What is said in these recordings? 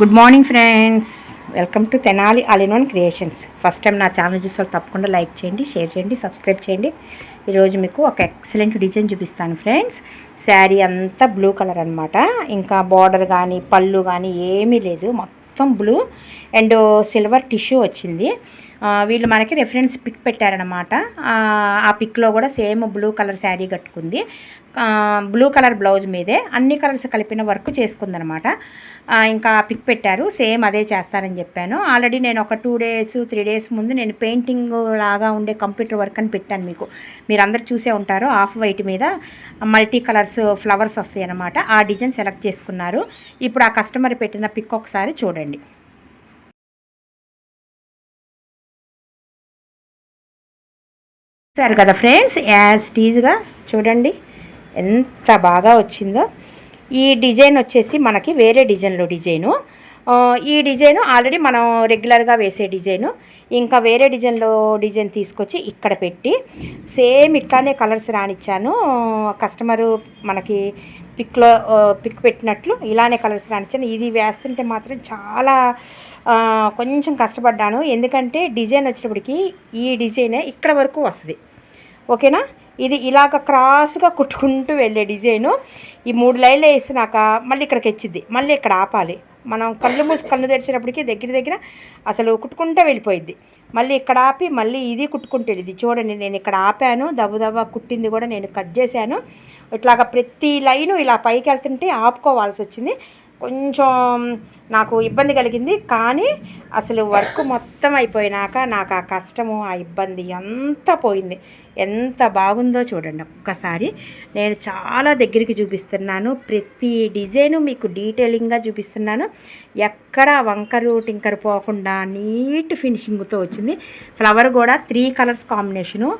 Good morning friends welcome to Tenali అలినోన్ creations first time నా channel చూసే వాళ్ళు తప్పకుండా లైక్ చేయండి షేర్ చేయండి సబ్స్క్రైబ్ చేయండి. ఈరోజు మీకు ఒక ఎక్సలెంట్ డిజైన్ చూపిస్తాను ఫ్రెండ్స్ శారీ అంతా బ్లూ కలర్ అనమాట ఇంకా బార్డర్ కానీ పళ్ళు కానీ ఏమీ లేదు. మొత్తం బ్లూ అండ్ సిల్వర్ టిష్యూ వచ్చింది. వీళ్ళు మనకి రెఫరెన్స్ పిక్ పెట్టారనమాట ఆ, పిక్లో కూడా సేమ్ బ్లూ కలర్ శారీ కట్టుకుంది. బ్లూ కలర్ బ్లౌజ్ మీదే అన్ని కలర్స్ కలిపిన వర్క్ చేసుకుందనమాట ఇంకా పిక్ పెట్టారు. సేమ్ అదే చేస్తారని చెప్పాను. ఆల్రెడీ నేను ఒక టూ డేస్ త్రీ డేస్ ముందు నేను పెయింటింగ్ లాగా ఉండే కంప్యూటర్ వర్క్ అని పెట్టాను మీకు. మీరు అందరు చూసే ఉంటారు. ఆఫ్ వైట్ మీద మల్టీ కలర్స్ ఫ్లవర్స్ వస్తాయి అన్నమాట ఆ డిజైన్ సెలెక్ట్ చేసుకున్నారు. ఇప్పుడు ఆ కస్టమర్ పెట్టిన పిక్ ఒకసారి చూడండి. చూసారు కదా ఫ్రెండ్స్? యాజ్ టీజ్గా చూడండి. ఎంత బాగా వచ్చిందో. ఈ డిజైన్ వచ్చేసి మనకి వేరే డిజైన్లో డిజైను. ఈ డిజైన్ ఆల్రెడీ మనం రెగ్యులర్గా వేసే డిజైను. ఇంకా వేరే డిజైన్లో డిజైన్ తీసుకొచ్చి ఇక్కడ పెట్టి సేమ్ ఇట్లానే కలర్స్ రానిచ్చాను. కస్టమరు మనకి పిక్లో పిక్ పెట్టినట్లు ఇలానే కలర్స్ రానిచ్చాను. ఇది వేస్తుంటే మాత్రం చాలా కొంచెం కష్టపడ్డాను. ఎందుకంటే డిజైన్ వచ్చినప్పటికీ ఈ డిజైనే ఇక్కడ వరకు వస్తుంది. ఓకేనా? ఇది ఇలాగ క్రాస్గా కుట్టుకుంటూ వెళ్ళే డిజైను. ఈ మూడు లైన్లు వేసినాక మళ్ళీ ఇక్కడికి వచ్చింది మళ్ళీ ఇక్కడ ఆపాలి. మనం కళ్ళు మూసి కళ్ళు తెరిచినప్పటికీ దగ్గర దగ్గర అసలు కుట్టుకుంటూ వెళ్ళిపోయింది మళ్ళీ ఇక్కడ ఆపి మళ్ళీ ఇది కుట్టుకుంటే ఇది చూడండి నేను ఇక్కడ ఆపాను దబు దబా కుట్టింది కూడా నేను కట్ చేశాను. ఇట్లాగ ప్రతి లైను ఇలా పైకి వెళ్తుంటే ఆపుకోవాల్సి వచ్చింది. కొంచెం నాకు ఇబ్బంది కలిగింది. కానీ అసలు వర్క్ మొత్తం అయిపోయినాక నాకు ఆ కష్టము ఆ ఇబ్బంది అంతా పోయింది ఎంత బాగుందో చూడండి ఒక్కసారి. నేను చాలా దగ్గరికి చూపిస్తున్నాను. ప్రతి డిజైను మీకు డీటెయిలింగ్గా చూపిస్తున్నాను. ఎక్కడ వంకరు టింకరు పోకుండా నీట్ ఫినిషింగ్తో వచ్చింది. ఫ్లవర్ కూడా త్రీ కలర్స్ కాంబినేషను.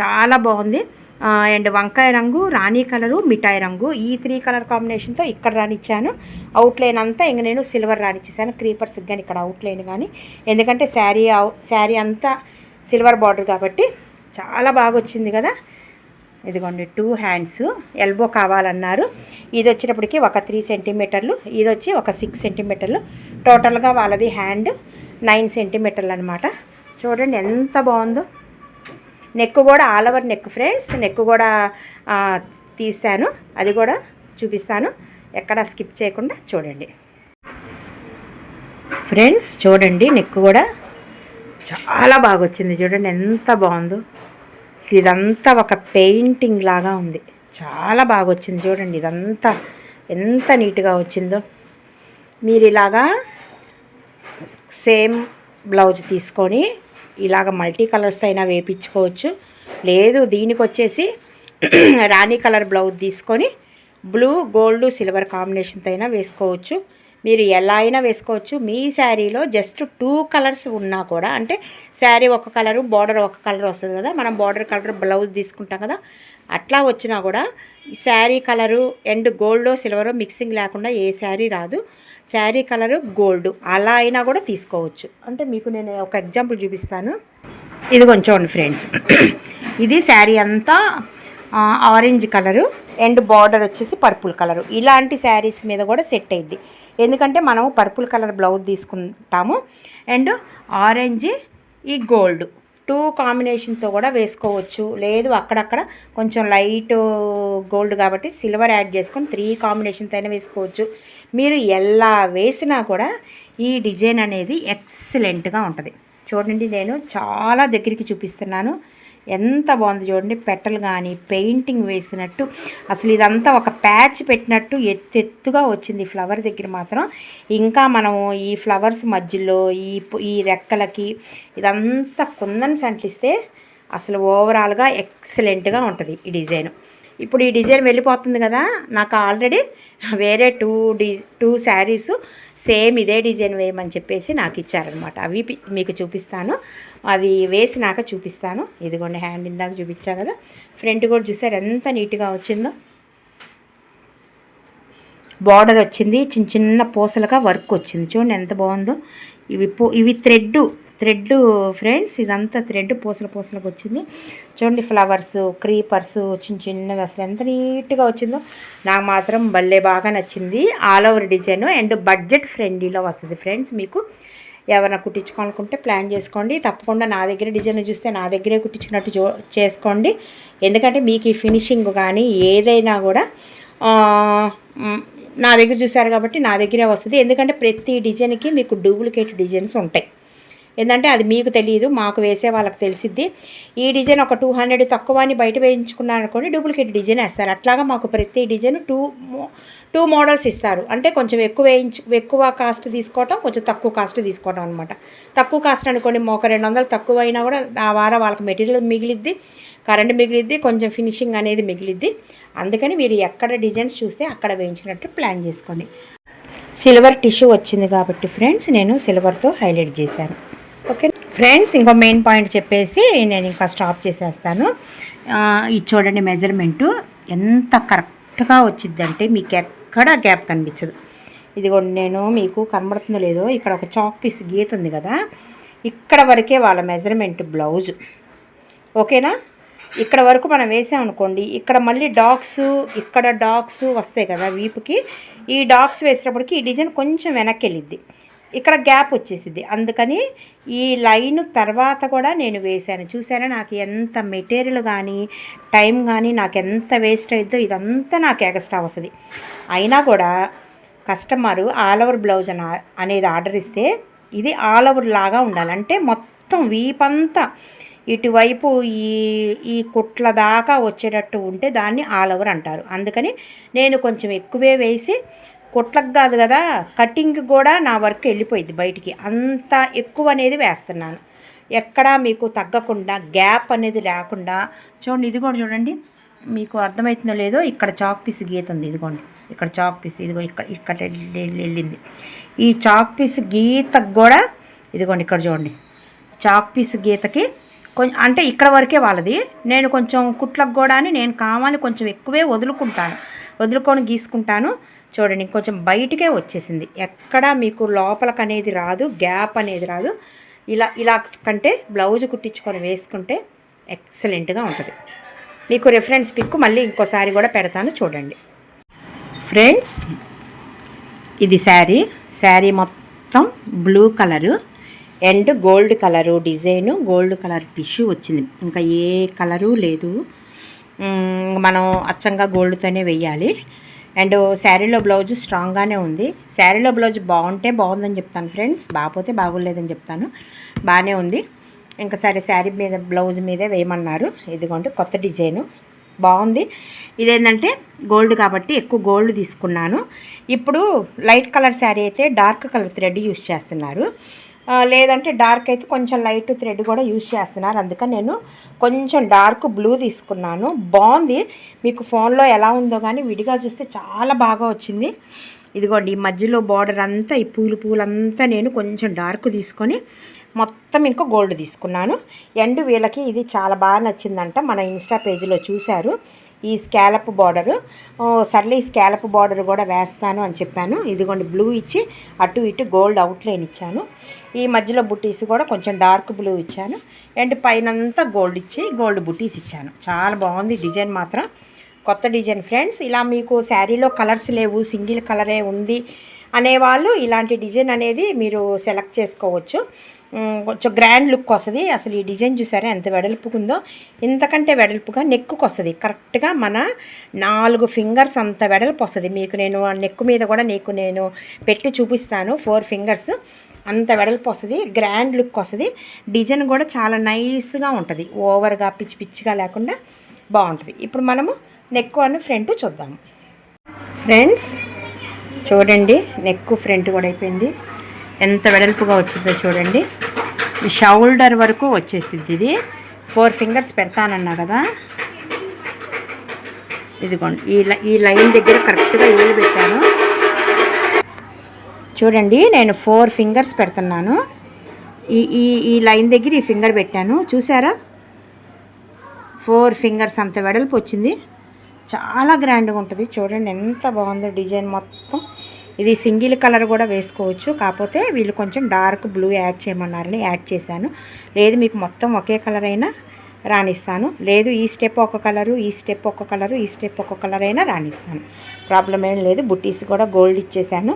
చాలా బాగుంది. అండ్ వంకాయ రంగు రాణి కలరు మిఠాయి రంగు. ఈ త్రీ కలర్ కాంబినేషన్తో ఇక్కడ రానిచ్చాను అవుట్లైన్ అంతా ఇంక నేను సిల్వర్ రానిచ్చేసాను క్రీపర్స్ కానీ ఇక్కడ అవుట్లైన్ కానీ ఎందుకంటే శారీ అవు- శారీ అంతా సిల్వర్ బార్డర్ కాబట్టి చాలా బాగా వచ్చింది కదా. ఇదిగోండి టూ హ్యాండ్స్ ఎల్బో కావాలన్నారు. ఇది వచ్చేటప్పటికి ఒక త్రీ సెంటీమీటర్లు ఇది వచ్చి ఒక సిక్స్ సెంటీమీటర్లు టోటల్గా వాళ్ళది హ్యాండ్ నైన్ సెంటీమీటర్లు అనమాట చూడండి ఎంత బాగుందో. నెక్ కూడా all over neck friends. Neck కూడా తీసాను అది కూడా చూపిస్తాను. ఎక్కడ స్కిప్ చేయకుండా చూడండి. ఫ్రెండ్స్ చూడండి నెక్ కూడా చాలా బాగా వచ్చింది చూడండి ఎంత బాగుందో. ఇదంతా ఒక పెయింటింగ్ లాగా ఉంది. చాలా బాగా వచ్చింది చూడండి. ఇదంతా ఎంత నీట్గా వచ్చిందో. మీరు ఇలాగా సేమ్ బ్లౌజ్ తీసుకొని ఇలాగ మల్టీ కలర్స్ అయినా వేపించుకోవచ్చు. లేదు దీనికి వచ్చేసి రాణి కలర్ బ్లౌజ్ తీసుకొని బ్లూ గోల్డ్ సిల్వర్ కాంబినేషన్తో అయినా వేసుకోవచ్చు. మీరు ఎలా అయినా వేసుకోవచ్చు. మీ శారీలో జస్ట్ టూ కలర్స్ ఉన్నా కూడా అంటే శారీ ఒక కలరు బార్డర్ ఒక కలర్ వస్తుంది కదా మనం బార్డర్ కలర్ బ్లౌజ్ తీసుకుంటాం కదా అట్లా వచ్చినా కూడా sari colour and gold silver mixing లేకుండా ఏ శారీ రాదు. Sari colour gold. అలా అయినా కూడా తీసుకోవచ్చు. అంటే మీకు నేను ఒక ఎగ్జాంపుల్ చూపిస్తాను. ఇది కొంచెం ఫ్రెండ్స్. ఇది శారీ అంతా ఆరెంజ్ కలరు అండ్ బార్డర్ వచ్చేసి పర్పుల్ కలరు. ఇలాంటి శారీస్ మీద కూడా సెట్ అయింది ఎందుకంటే మనం పర్పుల్ కలర్ బ్లౌజ్ తీసుకుంటాము. అండ్ ఆరెంజ్ ఈ గోల్డ్. టూ కాంబినేషన్తో కూడా వేసుకోవచ్చు. లేదు అక్కడక్కడ కొంచెం లైట్ గోల్డ్ కాబట్టి సిల్వర్ యాడ్ చేసుకొని త్రీ కాంబినేషన్తో అయినా వేసుకోవచ్చు. మీరు ఎలా వేసినా కూడా ఈ డిజైన్ అనేది ఎక్సలెంట్గా ఉంటుంది. చూడండి నేను చాలా దగ్గరికి చూపిస్తున్నాను. ఎంత బాగుంది చూడండి పెట్టలు కానీ పెయింటింగ్ వేసినట్టు. అసలు ఇదంతా ఒక ప్యాచ్ పెట్టినట్టు ఎత్తెత్తుగా వచ్చింది ఫ్లవర్ దగ్గర మాత్రం. ఇంకా మనము ఈ ఫ్లవర్స్ మధ్యలో ఈ ఈ రెక్కలకి ఇదంతా కుందని సంట్లిస్తే అసలు ఓవరాల్గా ఎక్సలెంట్గా ఉంటుంది ఈ డిజైన్. ఇప్పుడు ఈ డిజైన్ వెళ్ళిపోతుంది కదా నాకు ఆల్రెడీ వేరే two D two saris same ఇదే డిజైన్ వేయమని చెప్పేసి నాకు ఇచ్చారనమాట అవి పి- మీకు చూపిస్తాను. అవి వేసినాక చూపిస్తాను. ఇదిగోండి హ్యాండ్ ఇందాక చూపించా కదా. ఫ్రంట్ కూడా చూసారు ఎంత నీట్గా వచ్చిందో. బార్డర్ వచ్చింది చిన్న చిన్న పూసలుగా వర్క్ వచ్చింది. చూడండి ఎంత బాగుందో. ఇవి పూ ఇవి థ్రెడ్ థ్రెడ్ ఫ్రెండ్స్ ఇదంతా థ్రెడ్ పూసల పూసలకు వచ్చింది. చూడండి ఫ్లవర్స్ క్రీపర్స్ చిన్న చిన్నవి అసలు ఎంత నీట్గా వచ్చిందో. నాకు మాత్రం భలే బాగా నచ్చింది. All over design and budget ఫ్రెండ్లీలో వస్తుంది ఫ్రెండ్స్ మీకు. ఎవరైనా కుట్టించుకోవాలనుకుంటే ప్లాన్ చేసుకోండి. తప్పకుండా నా దగ్గర డిజైన్ చూస్తే నా దగ్గరే కుట్టించుకున్నట్టు చూ చేసుకోండి. ఎందుకంటే మీకు ఈ ఫినిషింగ్ కానీ ఏదైనా కూడా నా దగ్గర చూసారు కాబట్టి నా దగ్గరే వస్తుంది. ఎందుకంటే ప్రతి డిజైన్కి మీకు డూప్లికేట్ డిజైన్స్ ఉంటాయి. ఏంటంటే అది మీకు తెలియదు మాకు వేసే వాళ్ళకి తెలిసిద్ది. ఈ డిజైన్ ఒక టూ హండ్రెడ్ తక్కువ అని బయట వేయించుకున్నారనుకోండి డూప్లికేట్ డిజైన్ వేస్తారు. అట్లాగా మాకు ప్రతి డిజైన్ టూ టూ మోడల్స్ ఇస్తారు. అంటే కొంచెం ఎక్కువ వేయించు ఎక్కువ కాస్ట్ తీసుకోవటం కొంచెం తక్కువ కాస్ట్ తీసుకోవటం అనమాట తక్కువ కాస్ట్ అనుకోండి ఒక రెండు వందలు తక్కువ అయినా కూడా ఆ వారం వాళ్ళకి మెటీరియల్ మిగిలిద్ది కరెంట్ మిగిలిద్ది కొంచెం ఫినిషింగ్ అనేది మిగిలిద్ది. అందుకని మీరు ఎక్కడ డిజైన్స్ చూస్తే అక్కడ వేయించినట్టు ప్లాన్ చేసుకోండి. సిల్వర్ టిష్యూ వచ్చింది కాబట్టి ఫ్రెండ్స్ నేను సిల్వర్తో హైలైట్ చేశాను. ఓకే ఫ్రెండ్స్ ఇంకో మెయిన్ పాయింట్ చెప్పేసి నేను ఇంకా స్టాప్ చేసేస్తాను. ఇది చూడండి మెజర్మెంటు ఎంత కరెక్ట్గా వచ్చిందంటే మీకు ఎక్కడ గ్యాప్ కనిపించదు. ఇదిగోండి నేను మీకు కనబడుతుందో లేదో ఇక్కడ ఒక చాక్ పీస్ గీత ఉంది కదా. ఇక్కడ వరకే వాళ్ళ మెజర్మెంట్ బ్లౌజు ఓకేనా ఇక్కడ వరకు మనం వేసామనుకోండి ఇక్కడ మళ్ళీ డాగ్స్ ఇక్కడ డాగ్స్ వస్తాయి కదా వీపుకి. ఈ డాగ్స్ వేసినప్పటికి ఈ డిజైన్ కొంచెం వెనక్కి వెళ్ళిద్ది. ఇక్కడ గ్యాప్ వచ్చేసింది. అందుకని ఈ లైన్ తర్వాత కూడా నేను వేశాను. చూసారా నాకు ఎంత మెటీరియల్ కానీ టైం కానీ నాకు ఎంత వేస్ట్ అయిద్దో ఇదంతా నాకు ఎక్స్ట్రా వస్తుంది. అయినా కూడా కస్టమరు ఆల్ ఓవర్ బ్లౌజ్ అన అనేది ఆర్డర్ ఇస్తే ఇది ఆల్ ఓవర్ లాగా ఉండాలి. అంటే మొత్తం వీపంతా ఇటువైపు ఈ ఈ కుట్ల దాకా వచ్చేటట్టు ఉంటే దాన్ని ఆల్ ఓవర్ అంటారు. అందుకని నేను కొంచెం ఎక్కువే వేసి కుట్లకు కాదు కదా కటింగ్ కూడా నా వర్క్ వెళ్ళిపోయింది బయటికి. అంత ఎక్కువ అనేది వేస్తున్నాను. ఎక్కడా మీకు తగ్గకుండా గ్యాప్ అనేది లేకుండా. చూడండి ఇది కూడా చూడండి. మీకు అర్థమవుతుందో లేదో ఇక్కడ చాక్ పీస్ గీత ఉంది ఇదిగోండి. ఇక్కడ చాక్ పీస్ ఇదిగో ఇక్కడ ఇక్కడ వెళ్ళింది. ఈ చాక్ పీస్ గీతకు కూడా ఇదిగోండి ఇక్కడ చూడండి. చాక్ పీస్ గీతకి కొంచెం అంటే ఇక్కడ వరకే వాళ్ళది. నేను కొంచెం కుట్లకు కూడా అని నేను కావాలి కొంచెం ఎక్కువే వదులుకుంటాను. వదులుకొని గీసుకుంటాను. చూడండి కొంచెం బయటికే వచ్చేసింది. ఎక్కడ మీకు లోపలికి అనేది రాదు గ్యాప్ అనేది రాదు. ఇలా ఇలా కంటే బ్లౌజ్ కుట్టించుకొని వేసుకుంటే ఎక్సలెంట్గా ఉంటుంది. మీకు రెఫరెన్స్ పిక్ మళ్ళీ ఇంకోసారి కూడా పెడతాను చూడండి. ఫ్రెండ్స్ ఇది శారీ. శారీ మొత్తం blue colour. And gold colour design gold colour tissue వచ్చింది. ఇంకా ఏ కలరు లేదు. మనం అచ్చంగా గోల్డ్తోనే వెయ్యాలి. అండ్ శారీలో బ్లౌజ్ స్ట్రాంగ్గానే ఉంది. శారీలో బ్లౌజ్ బాగుంటే బాగుందని చెప్తాను ఫ్రెండ్స్. బాగపోతే బాగోలేదని చెప్తాను. బాగానే ఉంది. ఇంకా సరే శారీ మీద బ్లౌజ్ మీదే వేయమన్నారు. ఇదిగోండి కొత్త డిజైను. బాగుంది. ఇదేంటంటే గోల్డ్ కాబట్టి ఎక్కువ గోల్డ్ తీసుకున్నాను. ఇప్పుడు లైట్ కలర్ శారీ అయితే డార్క్ కలర్ థ్రెడ్ యూస్ చేస్తున్నారు. లేదంటే డార్క్ అయితే కొంచెం లైట్ థ్రెడ్ కూడా యూజ్ చేస్తున్నారు. అందుకని నేను కొంచెం డార్క్ బ్లూ తీసుకున్నాను. బాగుంది. మీకు ఫోన్లో ఎలా ఉందో కానీ విడిగా చూస్తే చాలా బాగా వచ్చింది. ఇదిగోండి ఈ మధ్యలో బార్డర్ అంతా ఈ పూలు పూలంతా నేను కొంచెం డార్క్ తీసుకొని మొత్తం ఇంకో గోల్డ్ తీసుకున్నాను. ఎండ్ వీళ్ళకి ఇది చాలా బాగా నచ్చిందంట మన ఇన్స్టా పేజీలో చూశారు. ఈ స్కాలప్ బార్డరు సర్లే ఈ స్కాలప్ బార్డర్ కూడా వేస్తాను అని చెప్పాను. ఇదిగోండి బ్లూ ఇచ్చి అటు ఇటు గోల్డ్ అవుట్లైన్ ఇచ్చాను. ఈ మధ్యలో బుట్టీస్ కూడా కొంచెం డార్క్ బ్లూ ఇచ్చాను. అండ్ పైనంతా గోల్డ్ ఇచ్చి గోల్డ్ బుట్టీస్ ఇచ్చాను. చాలా బాగుంది డిజైన్ మాత్రం. కొత్త డిజైన్ ఫ్రెండ్స్ ఇలా మీకు శారీలో కలర్స్ లేవు సింగిల్ కలరే ఉంది అనేవాళ్ళు ఇలాంటి డిజైన్ అనేది మీరు సెలెక్ట్ చేసుకోవచ్చు. కొంచెం గ్రాండ్ లుక్ వస్తుంది. అసలు ఈ డిజైన్ చూసారా ఎంత వెడల్పుగా ఉందో ఇంతకంటే వెడల్పుగా నెక్కు వస్తుంది కరెక్ట్గా మన నాలుగు ఫింగర్స్ అంత వెడల్పు వస్తుంది మీకు నేను ఆ నెక్ మీద కూడా నీకు నేను పెట్టి చూపిస్తాను. ఫోర్ ఫింగర్స్ అంత వెడల్పు వస్తుంది గ్రాండ్ లుక్ వస్తుంది డిజైన్ కూడా చాలా నైస్గా ఉంటుంది. ఓవర్గా పిచ్చి పిచ్చిగా లేకుండా బాగుంటుంది. ఇప్పుడు మనము నెక్ అని ఫ్రంట్ చూద్దాము ఫ్రెండ్స్ చూడండి నెక్ ఫ్రంట్ కూడా అయిపోయింది. ఎంత వెడల్పుగా వచ్చిందో చూడండి. ఈ షౌల్డర్ వరకు వచ్చేసింది ఇది. ఫోర్ ఫింగర్స్ పెడతానన్నా కదా. ఇదిగోండి ఈ లై- ఈ లైన్ దగ్గర కరెక్ట్గా ఏలు పెట్టాను. చూడండి నేను ఫోర్ ఫింగర్స్ పెడుతున్నాను. ఈ ఈ ఈ లైన్ దగ్గర ఈ ఫింగర్ పెట్టాను. చూసారా? ఫోర్ ఫింగర్స్ అంత వెడల్పు వచ్చింది. చాలా గ్రాండ్గా ఉంటుంది. చూడండి ఎంత బాగుందో డిజైన్ మొత్తం. ఇది సింగిల్ కలర్ కూడా వేసుకోవచ్చు. కాకపోతే వీళ్ళు కొంచెం డార్క్ బ్లూ యాడ్ చేయమన్నారని యాడ్ చేశాను. లేదు మీకు మొత్తం ఒకే కలర్ అయినా రాణిస్తాను. లేదు ఈ స్టెప్ ఒక కలరు ఈ స్టెప్ ఒక కలరు ఈ స్టెప్ ఒక కలర్ అయినా రాణిస్తాను. ప్రాబ్లం ఏం లేదు. బుట్టీస్ కూడా గోల్డ్ ఇచ్చేసాను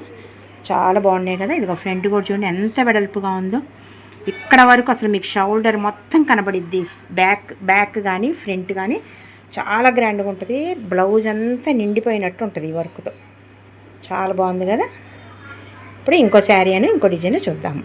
చాలా బాగున్నాయి కదా. ఇదిగో ఫ్రంట్ కూడా చూడండి ఎంత వెడల్పుగా ఉందో. ఇక్కడ వరకు అసలు మీకు షోల్డర్ మొత్తం కనబడిద్ది. బ్యాక్ బ్యాక్ కానీ ఫ్రంట్ కానీ చాలా గ్రాండ్గా ఉంటుంది. బ్లౌజ్ అంతా నిండిపోయినట్టు ఉంటుంది ఈ వర్క్తో. చాలా బాగుంది కదా? ఇప్పుడు ఇంకో శారీ అని ఇంకో డిజైన్ చూద్దాము